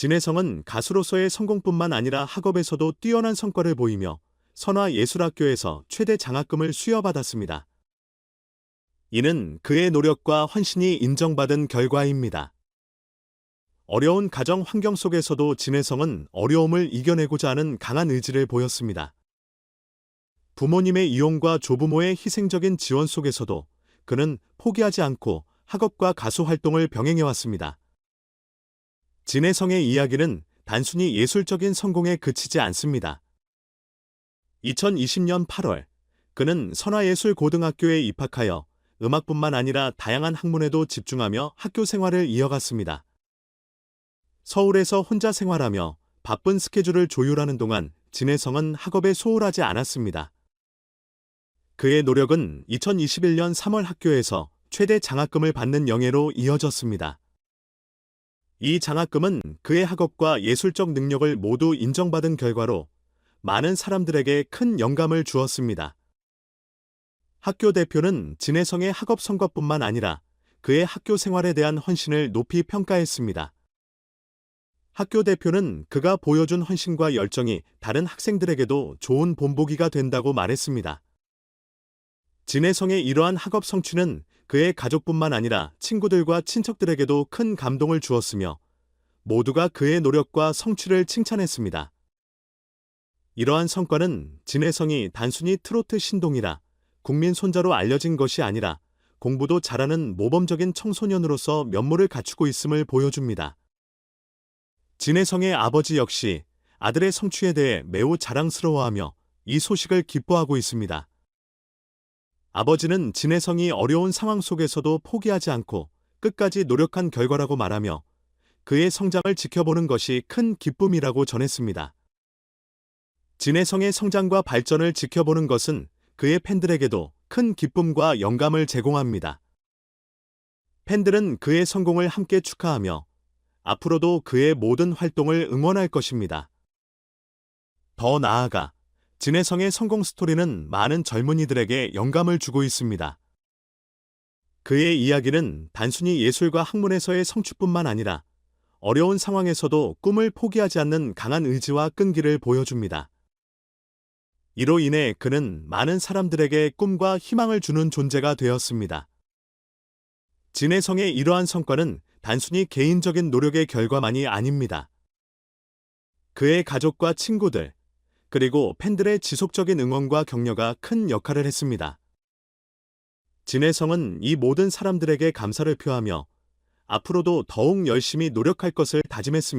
진혜성은 가수로서의 성공뿐만 아니라 학업에서도 뛰어난 성과를 보이며 선화예술학교에서 최대 장학금을 수여받았습니다. 이는 그의 노력과 헌신이 인정받은 결과입니다. 어려운 가정 환경 속에서도 진혜성은 어려움을 이겨내고자 하는 강한 의지를 보였습니다. 부모님의 이용과 조부모의 희생적인 지원 속에서도 그는 포기하지 않고 학업과 가수 활동을 병행해왔습니다. 진혜성의 이야기는 단순히 예술적인 성공에 그치지 않습니다. 2020년 8월, 그는 선화예술고등학교에 입학하여 음악뿐만 아니라 다양한 학문에도 집중하며 학교 생활을 이어갔습니다. 서울에서 혼자 생활하며 바쁜 스케줄을 조율하는 동안 진혜성은 학업에 소홀하지 않았습니다. 그의 노력은 2021년 3월 학교에서 최대 장학금을 받는 영예로 이어졌습니다. 이 장학금은 그의 학업과 예술적 능력을 모두 인정받은 결과로 많은 사람들에게 큰 영감을 주었습니다. 학교 대표는 진혜성의 학업 성과뿐만 아니라 그의 학교 생활에 대한 헌신을 높이 평가했습니다. 학교 대표는 그가 보여준 헌신과 열정이 다른 학생들에게도 좋은 본보기가 된다고 말했습니다. 진혜성의 이러한 학업 성취는 그의 가족뿐만 아니라 친구들과 친척들에게도 큰 감동을 주었으며 모두가 그의 노력과 성취를 칭찬했습니다. 이러한 성과는 진혜성이 단순히 트로트 신동이라 국민 손자로 알려진 것이 아니라 공부도 잘하는 모범적인 청소년으로서 면모를 갖추고 있음을 보여줍니다. 진혜성의 아버지 역시 아들의 성취에 대해 매우 자랑스러워하며 이 소식을 기뻐하고 있습니다. 아버지는 진혜성이 어려운 상황 속에서도 포기하지 않고 끝까지 노력한 결과라고 말하며 그의 성장을 지켜보는 것이 큰 기쁨이라고 전했습니다. 진혜성의 성장과 발전을 지켜보는 것은 그의 팬들에게도 큰 기쁨과 영감을 제공합니다. 팬들은 그의 성공을 함께 축하하며 앞으로도 그의 모든 활동을 응원할 것입니다. 더 나아가 진혜성의 성공 스토리는 많은 젊은이들에게 영감을 주고 있습니다. 그의 이야기는 단순히 예술과 학문에서의 성취뿐만 아니라 어려운 상황에서도 꿈을 포기하지 않는 강한 의지와 끈기를 보여줍니다. 이로 인해 그는 많은 사람들에게 꿈과 희망을 주는 존재가 되었습니다. 진혜성의 이러한 성과는 단순히 개인적인 노력의 결과만이 아닙니다. 그의 가족과 친구들, 그리고 팬들의 지속적인 응원과 격려가 큰 역할을 했습니다. 진혜성은 이 모든 사람들에게 감사를 표하며 앞으로도 더욱 열심히 노력할 것을 다짐했습니다.